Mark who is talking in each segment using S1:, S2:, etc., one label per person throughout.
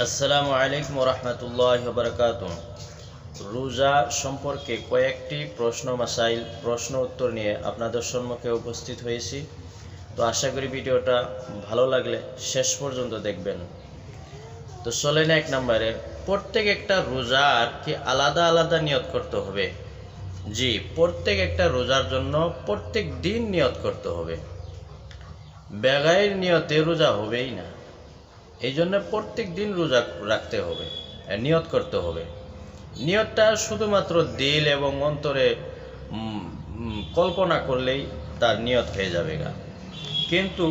S1: আসসালামু আলাইকুম রহমতুল্লাহ বরকাত রোজা সম্পর্কে কয়েকটি প্রশ্ন মাসাইল, প্রশ্ন উত্তর নিয়ে আপনাদের সম্মুখে উপস্থিত হয়েছি। তো আশা করি ভিডিওটা ভালো লাগলে শেষ পর্যন্ত দেখবেন। তো চলেন এক নম্বরে, প্রত্যেক একটা রোজার কি আলাদা আলাদা নিয়ত করতে হবে? জি, প্রত্যেক একটা রোজার জন্য প্রত্যেক দিন নিয়ত করতে হবে। বেগায়ের নিয়তে রোজা হবেই না। এই জন্য প্রত্যেক দিন রোজা রাখতে হবে নিয়ত করতে হবে। নিয়তটা শুধুমাত্র দিল এবং অন্তরে কল্পনা করলেই তার নিয়ত হয়ে যাবে গা। কিন্তু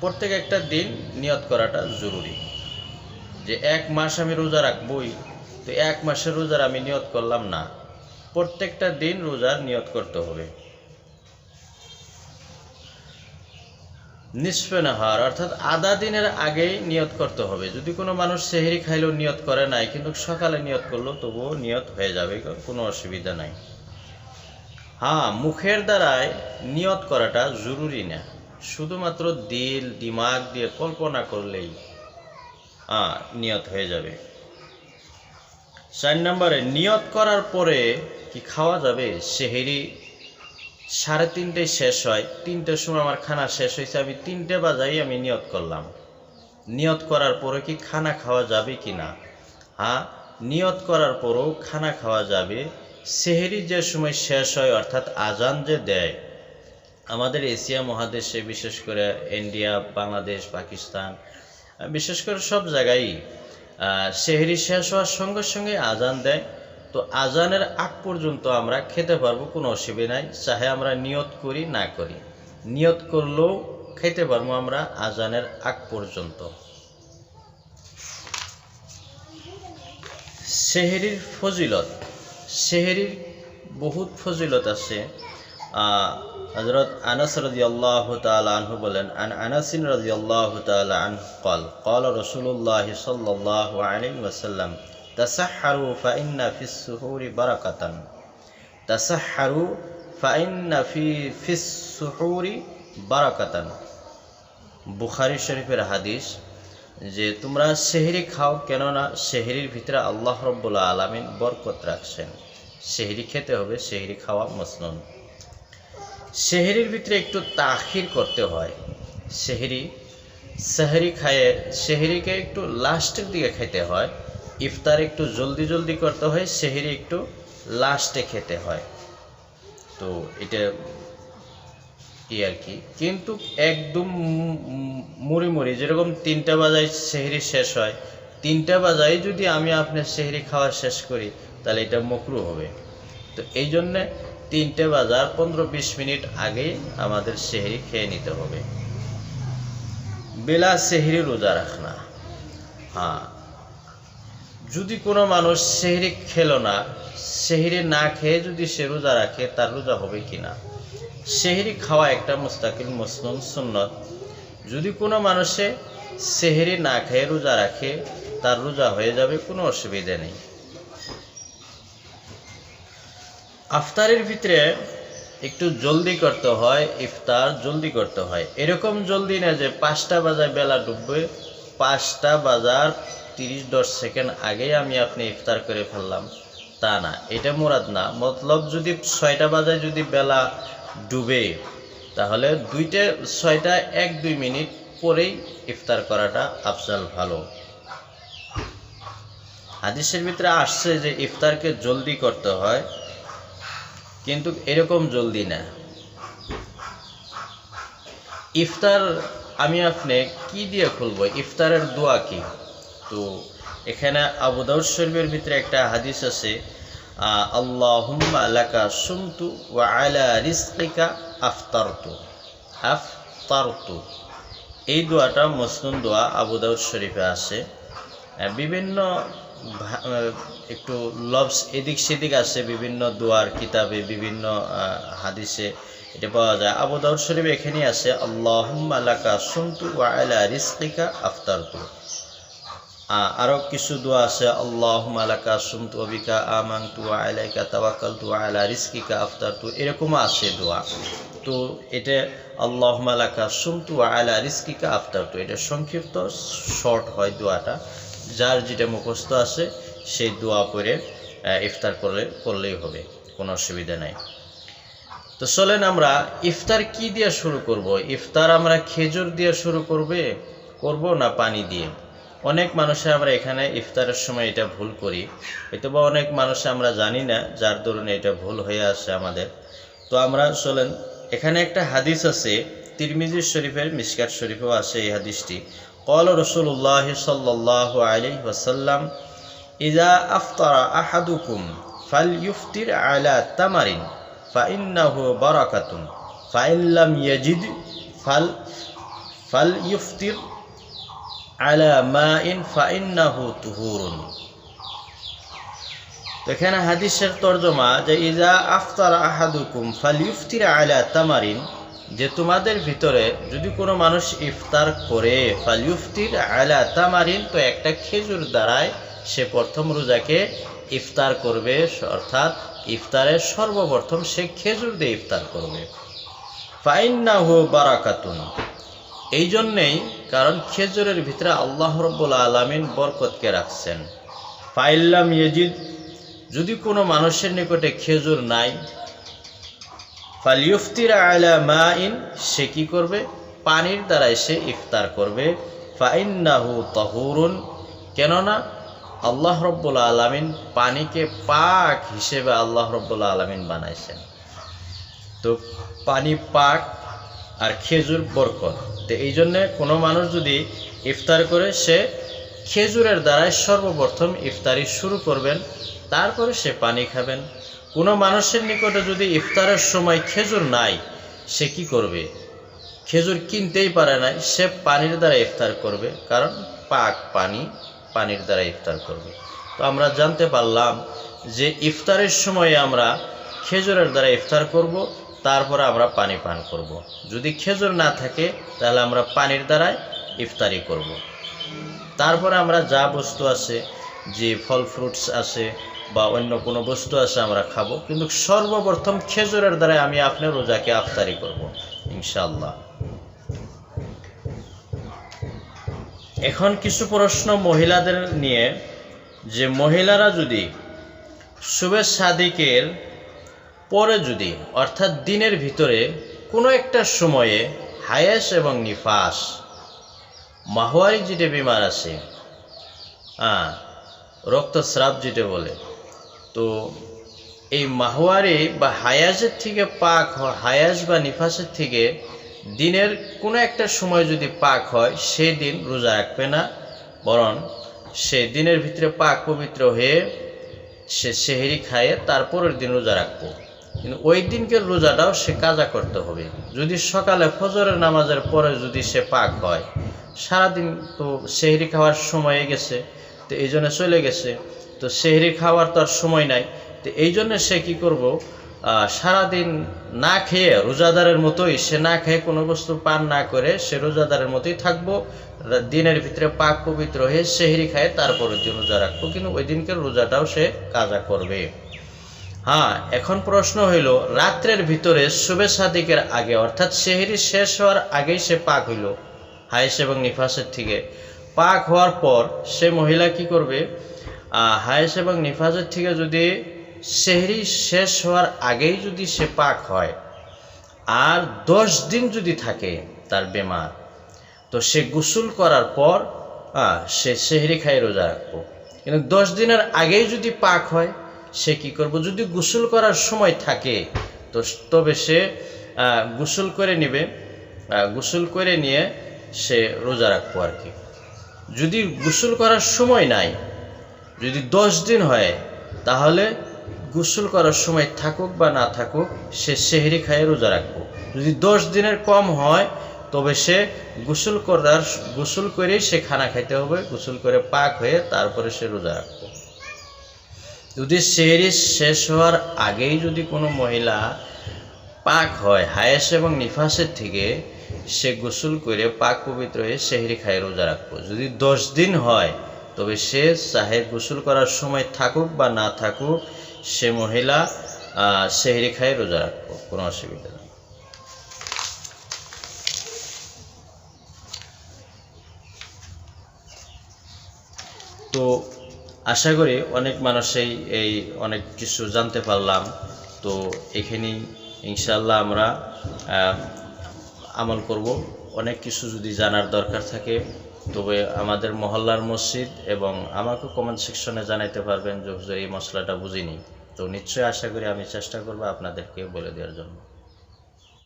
S1: প্রত্যেক একটা দিন নিয়ত করাটা জরুরি। যে এক মাস আমি রোজা রাখবই, তো এক মাসের রোজার আমি নিয়ত করলাম না। প্রত্যেকটা দিন রোজার নিয়ত করতে হবে। নিসফে নাহার অর্থাৎ আধা দিনের আগেই নিয়ত করতে হবে। যদি কোনো মানুষ সেহেরি খাইলেও নিয়ত করে নাই, কিন্তু সকালে নিয়ত করল, তবুও নিয়ত হয়ে যাবে, কোনো অসুবিধা নাই। হ্যাঁ মুখের দ্বারায় নিয়ত করাটা জরুরি না। শুধুমাত্র দিল, দিমাগ দিয়ে কল্পনা করলেই নিয়ত হয়ে যাবে। চার নম্বরে, নিয়ত করার পরে কি খাওয়া যাবে? সেহেরি সাড়ে তিনটে শেষ হয়, তিনটের সময় আমার খানা শেষ হয়েছে, আমি তিনটে বাজাই আমি নিয়ত করলাম। নিয়ত করার পরে কি খানা খাওয়া যাবে কি না? হ্যাঁ নিয়ত করার পরেও খানা খাওয়া যাবে। সেহেরি যে সময় শেষ হয়, অর্থাৎ আজান যে দেয়, আমাদের এশিয়া মহাদেশে, বিশেষ করে ইন্ডিয়া, বাংলাদেশ, পাকিস্তান, বিশেষ করে সব জায়গায় সেহেরি শেষ হওয়ার সঙ্গে সঙ্গে আজান দেয়। তো আজানের আগ পর্যন্ত আমরা খেতে পারব, কোনো অসুবিধা নাই। চাহে আমরা নিয়ত করি, না করি। নিয়ত করলেও খেতে পারব আমরা আজানের আগ পর্যন্ত। শেহরির ফজিলত। শেহরির বহুত ফজিলত আছে। হজরত আনাস রাজি আল্লাহ আনহু বলেন, আন আনাসিন রাজি আল্লাহ আনহু কল কল রসুল্লাহ সাল্লাহ আলী ওসাল্লাম তাসাহারু ফাইন্না ফিসুহুরি বারাকাতান। তাসাহারু ফাইন্না ফি ফিসুহুরি বারাকাতান। বুখারি শরীফের হাদিস যে তোমরা শেহরি খাও কেননা শেহরির ভিতরে আল্লাহ রব্বুল্লা আলমিন বরকত রাখছেন। শেহরি খেতে হবে শেহরি খাওয়া মসনুন। শেহরির ভিতরে একটু তাখির করতে হয়। শেহরি শেহরি খায়ে শেহরিকে একটু লাস্টের দিকে খেতে হয়। ইফতার একটু জলদি জলদি করতে হয়, সেহরি একটু লাস্টে খেতে হয়। তো এটা ই আর কি। কিন্তু একদম মুড়ি মুড়ি, যেরকম তিনটা বাজায় সেহরি শেষ হয়, তিনটা বাজায় যদি আমি আপনার সেহরি খাওয়া শেষ করি, তাহলে এটা মকরু হবে। তো এই জন্যে তিনটে বাজার পনেরো বিশ মিনিট আগেই আমাদের সেহরি খেয়ে নিতে হবে। বেলা সেহরি রোজা রাখনা। হ্যাঁ। যদি কোনো মানুষ সেহরি খেলো না, সেহরি না খেয়ে যদি সে রোজা রাখে, তার রোজা হবে কি না সেহরি খাওয়া একটা মুস্তাকিল মুসনুন সুন্নত। যদি কোনো মানুষে সেহরি না খেয়ে রোজা রাখে, তার রোজা হয়ে যাবে, কোনো অসুবিধা নেই। আফতারের ভিতরে একটু জলদি করতে হয়, ইফতার জলদি করতে হয়। এরকম জলদি না যে পাঁচটা বাজায় বেলা ডুববে, পাঁচটা বাজার তিরিশ দশ সেকেন্ড আগেই আমি আপনি ইফতার করে ফেললাম। তা না, এটা মুরাদ না। মতলব যদি ছয়টা বাজায় যদি বেলা ডুবে, তাহলে দুইটা, ছয়টা এক দুই মিনিট পরেই ইফতার করাটা আফজাল ভালো। হাদিসের ভিতরে আসছে যে ইফতারকে জলদি করতে হয়, কিন্তু এরকম জলদি না। ইফতার আমি আপনি কি দিয়ে খুলব? ইফতারের দোয়া কি? তো এখানে আবু দাউদ শরীফের ভিতরে একটা হাদিস আছে আল্লাহুম্মা লাকা সুমতু ওয়া আলা রিজকিকা আফতারতু আফতারতু। এই দোয়াটা মসনুন দোয়া আবু দাউদ শরীফে আছে। বিভিন্ন একটু লবস এদিক সেদিক আছে, বিভিন্ন দোয়ার কিতাবে, বিভিন্ন হাদিসে এটা পাওয়া যায়। আবু দাউদ শরীফ এখানে আছে, আল্লাহুম্মা লাকা সুমতু ওয়া আলা রিজকিকা আফতারতু। আ- আরও কিছু দোয়া আছে। আল্লাহ আলাকা সুমতু অবিকা আমাংতু আলাইকা তাওয়াক্কালতু আলা রিস্কিকা আফতার আফতারতু। এরকম আছে দোয়া। তো এটা আল্লাহ মালাকা সুমতু আলা রিস্কিকা আফতার তো এটা সংক্ষিপ্ত, শর্ট হয় দোয়াটা। যার যেটা মুখস্থ আছে, সেই দোয়া পরে ইফতার করলে, করলেই হবে। কোনো অসুবিধা নাই। তো চলেন আমরা, ইফতার কি দিয়ে শুরু করব? ইফতার আমরা খেজুর দিয়ে শুরু করবে, করব না পানি দিয়ে? অনেক মানুষে আমরা এখানে ইফতারের সময় এটা ভুল করি। হয়তো বা অনেক মানুষে আমরা জানি না যার দরুন এটা ভুল হয়ে আসে আমাদের। তো আমরা চলেন, এখানে একটা হাদিস আছে, তিরমিজি শরীফের মিসকার শরীফও আছে এই হাদিসটি। কল রসুল্লাহ সাল্লাহ আলী ওসাল্লাম ইজা আফতারা আহাদুকুম ফাল ইউফতির আলা তামারিন ফাইন্নাহু বারাকাতুন ফাইল্লাম ইয়াজিদ ফাল ফাল ইউফতির আলা মা ইন ফাইন্নাহু তুহুরুন। এখানে হাদিসের তর্জমা যে ইজা আফতার আহাদুকুম ফালিউফতির আলা তামারিন, যে তোমাদের ভিতরে যদি কোনো মানুষ ইফতার করে ফালিউফতির আলা তামারিন, তো একটা খেজুর দ্বারায় সে প্রথম রোজাকে ইফতার করবে, অর্থাৎ ইফতারের সর্বপ্রথম সে খেজুর দিয়ে ইফতার করবে। ফাইন্না হো বারাকাতুন। এই জন্যেই কারণ খেজুরের ভিতরে আল্লাহ রব্বুল আলমিন বরকতকে রাখছেন। ফাইল্লাম ইয়েজিদ, যদি কোনো মানুষের নিকটে খেজুর নাই ফালিউফতির আলা মা ইন সে কি করবে? পানির দ্বারাই সে ইফতার করবে। ফাইন্নাহু তহুরুন, কেননা আল্লাহ রব্বুল আলমিন পানিকে পাক হিসেবে আল্লাহ রব্বুল আলমিন বানাইছেন। তো পানি পাক আর খেজুর বরকত। তো এই জন্যে কোনো মানুষ যদি ইফতার করে, সে খেজুরের দ্বারাই সর্বপ্রথম ইফতারি শুরু করবেন, তারপরে সে পানি খাবেন। কোনো মানুষের নিকটে যদি ইফতারের সময় খেজুর নাই, সে কি করবে? খেজুর কিনতেই পারে না সে পানির দ্বারা ইফতার করবে, কারণ পাক পানি পানির দ্বারা ইফতার করবে। তো আমরা জানতে পারলাম যে ইফতারের সময়ে আমরা খেজুরের দ্বারা ইফতার করব তারপরে আমরা পানি পান করব। যদি খেজুর না থাকে, তাহলে আমরা পানির দ্বারাই ইফতারি করব। তারপরে আমরা যা বস্তু আছে, যে ফল ফ্রুটস আছে বা অন্য কোনো বস্তু আছে আমরা খাব, কিন্তু সর্বপ্রথম খেজুরের দ্বারাই আমি আপনার রোজাকে আফতারি করব ইনশাল্লাহ এখন কিছু প্রশ্ন মহিলাদের নিয়ে, যে মহিলারা যদি শুভে সাদিকের পরে যদি, অর্থাৎ দিনের ভিতরে, কোনো একটা সময়ে হায়াস এবং নিফাস, মাহওয়ারি যেটা বিমার আছে হ্যাঁ রক্তস্রাব যেটা বলে, তো এই মাহওয়ারি বা হায়াজের থেকে পাক হয় হায়াজ বা নিফাসের থেকে দিনের কোনো একটা সময় যদি পাক হয়, সেই দিন রোজা রাখবে না, বরং সে দিনের ভিতরে পাক পবিত্র হয়ে সে সেহেরি খায়, তারপরের দিন রোজা রাখব। কিন্তু ওই দিনকে রোজাটাও সে কাজা করতে হবে। যদি সকালে ফজরের নামাজের পরে যদি সে পাক হয়, সারাদিন তো সেহরি খাওয়ার সময় গেছে, তো এই জন্য চলে গেছে। তো সেহরি খাওয়ার তো আর সময় নাই, তো এই জন্য সে কি করব? সারাদিন না খেয়ে রোজাদারের মতোই সে না খেয়ে কোনো বস্তু পান না করে সে রোজাদারের মতোই থাকব দিনের ভিতরে পাক পবিত্র হয়ে সেহরি খায় তারপরের দিন রোজা রাখব। কিন্তু ওই দিনকে রোজাটাও সে কাজা করবে। হ্যাঁ এখন প্রশ্ন হইল, রাত্রের ভিতরে শুভে সাদিকের আগে, অর্থাৎ সেহেরি শেষ হওয়ার আগেই সে পাক হইল হাইস এবং নিফাসের থেকে। পাক হওয়ার পর সে মহিলা কি করবে? হাইস এবং নিফাসের থেকে যদি সেহরি শেষ হওয়ার আগেই যদি সে পাক হয়, আর দশ দিন যদি থাকে তার বেমার, তো সে গোসল করার পর সে সেহরি খাই রোজা রাখব। কিন্তু দশ দিনের আগেই যদি পাক হয় সে কি করব? যদি গোসল করার সময় থাকে, তো তবে সে গোসল করে নেবে গোসল করে নিয়ে সে রোজা রাখব আর কি। যদি গোসল করার সময় নাই, যদি দশ দিন হয়, তাহলে গোসল করার সময় থাকুক বা না থাকুক, সে সেহরি খায় রোজা রাখব। যদি দশ দিনের কম হয়, তবে সে গোসল করার, গোসল করেই সে খানা খাইতে হবে, গোসল করে পাক হয়ে তারপরে সে রোজা রাখব। যদি সিরিজ শেষ হওয়ার আগেই যদি কোনো মহিলা পাক হয় হায়েস এবং নিফাসের থেকে সে গোসল করে পাক পবিত্র হয়ে সেহরি খায় রোজা রাখব। যদি দশ দিন হয়, তবে সে চাহে গোসল করার সময় থাকুক বা না থাকুক, সে মহিলা সেহরি খায় রোজা রাখব। কোনো অসুবিধা নেই। তো আশা করি অনেক মানুষই এই অনেক কিছু জানতে পারলাম। তো এখানেই ইনশাল্লাহ আমরা আমল করব। অনেক কিছু যদি জানার দরকার থাকে, তবে আমাদের মহল্লার মসজিদ এবং আমাকে কমেন্ট সেকশনে জানাইতে পারবেন যে এই মশলাটা বুঝিনি। তো নিশ্চয়ই আশা করি আমি চেষ্টা করব আপনাদেরকে বলে দেওয়ার জন্য।